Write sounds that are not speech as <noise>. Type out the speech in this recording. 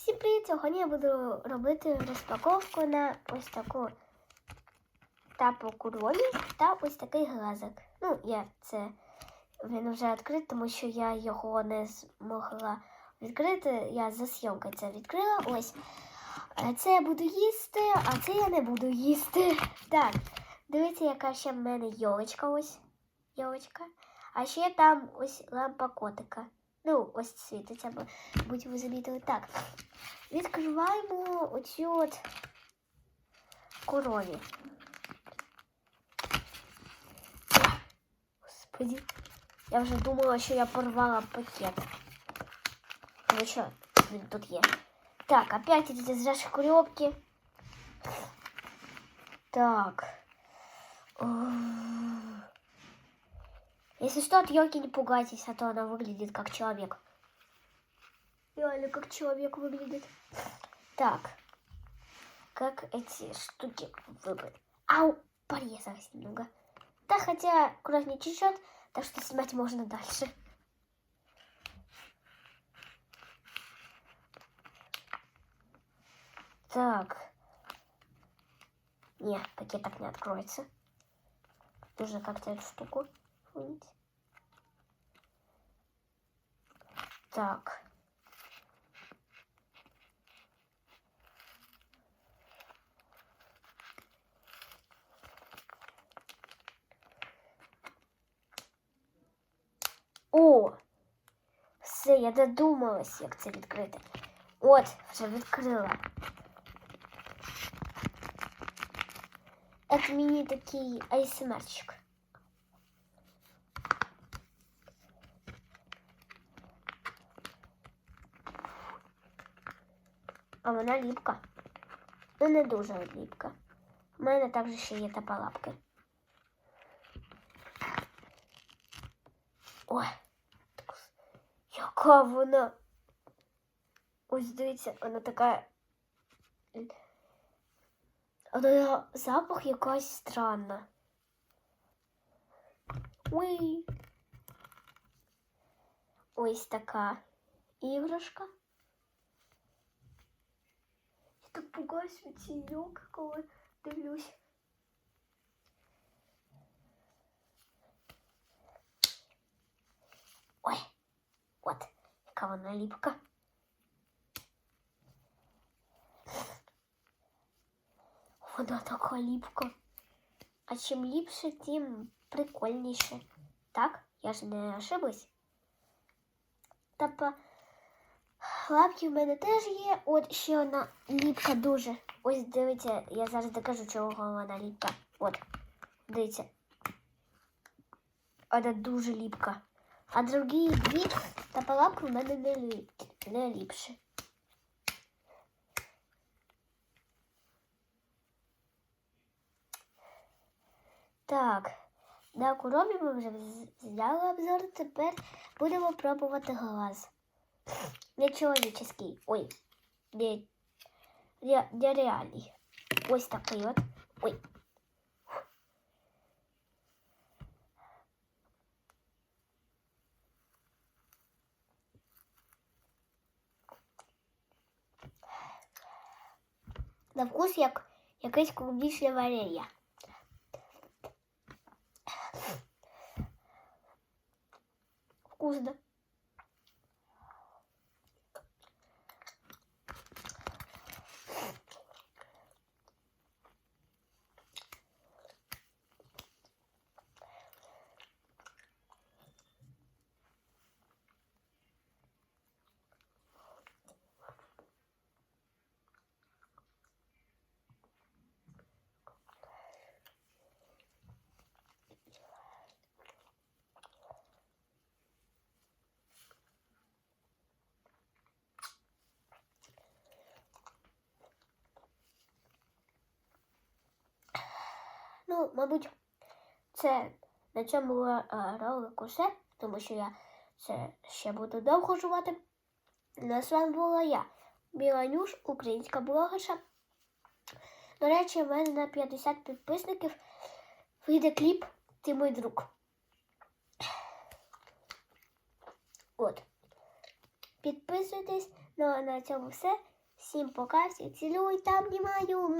Всім привіт! Сьогодні я буду робити розпаковку на ось таку тапу куроні та ось такий глазик. Ну, я це він вже відкрит, тому що я його не змогла відкрити. Я за зйомкою це відкрила. Ось. Це я буду їсти, а це я не буду їсти. <laughs> Так, дивіться, яка ще в мене йолочка ось. Йолочка. А ще там ось лампа котика. Ну, ось світиться, бо будь ви замітили. Так. Відкриваємо оцю от корові. Господи. Я вже думала, що я порвала пакет. Ну що, він тут є. Так, опять эти зашкребки. Так. Если что, от елки не пугайтесь, а то она выглядит как человек. Реально как человек выглядит. Так. Как эти штуки выбрать? Ау, порезалась немного. Да, хотя кровь не течет, так что снимать можно дальше. Так. Не, пакет так не откроется. Нужно как-то эту штуку вынуть. Так. О! Все, я додумалась, як це відкрити. От, вже відкрила. Это мені такий ASMR-чик. А вона ліпка. Ну, не дуже ліпка. У мене також ще є тапалапки. Ой, яка вона. Ось дивіться, вона така. Але запах якась странна. Ой. Ось така іграшка. Я так пугаюсь від цієї йолки, коли дивлюсь. Ой, от, яка вона ліпка. Вона така ліпка. А чим ліпше, тим прикольніше. Так? Я ж не ошиблась. Тобто лапки в мене теж є. От ще одна ліпка дуже. Ось дивіться, я зараз докажу, чого вона ліпка. От, дивіться. Вона дуже ліпка. А другі дві та лапки в мене не, ліп, не ліпше. Так, на коробі ми вже зняли обзор. Тепер будемо пробувати глаз. Не чоловічий. Ой, не, не, не. Ось такий от. Ой. На вкус як якесь клубнічне варення. Вкусно. Ну, мабуть, це на цьому е, ролику все, тому що я це ще буду довго жувати. Ну, з вами була я, Біланюш, українська блогерша. До речі, в мене на 50 підписників вийде кліп Ти мій друг. От. Підписуйтесь Ну а на цьому все. Всім пока, всіх цілую та обнімаю.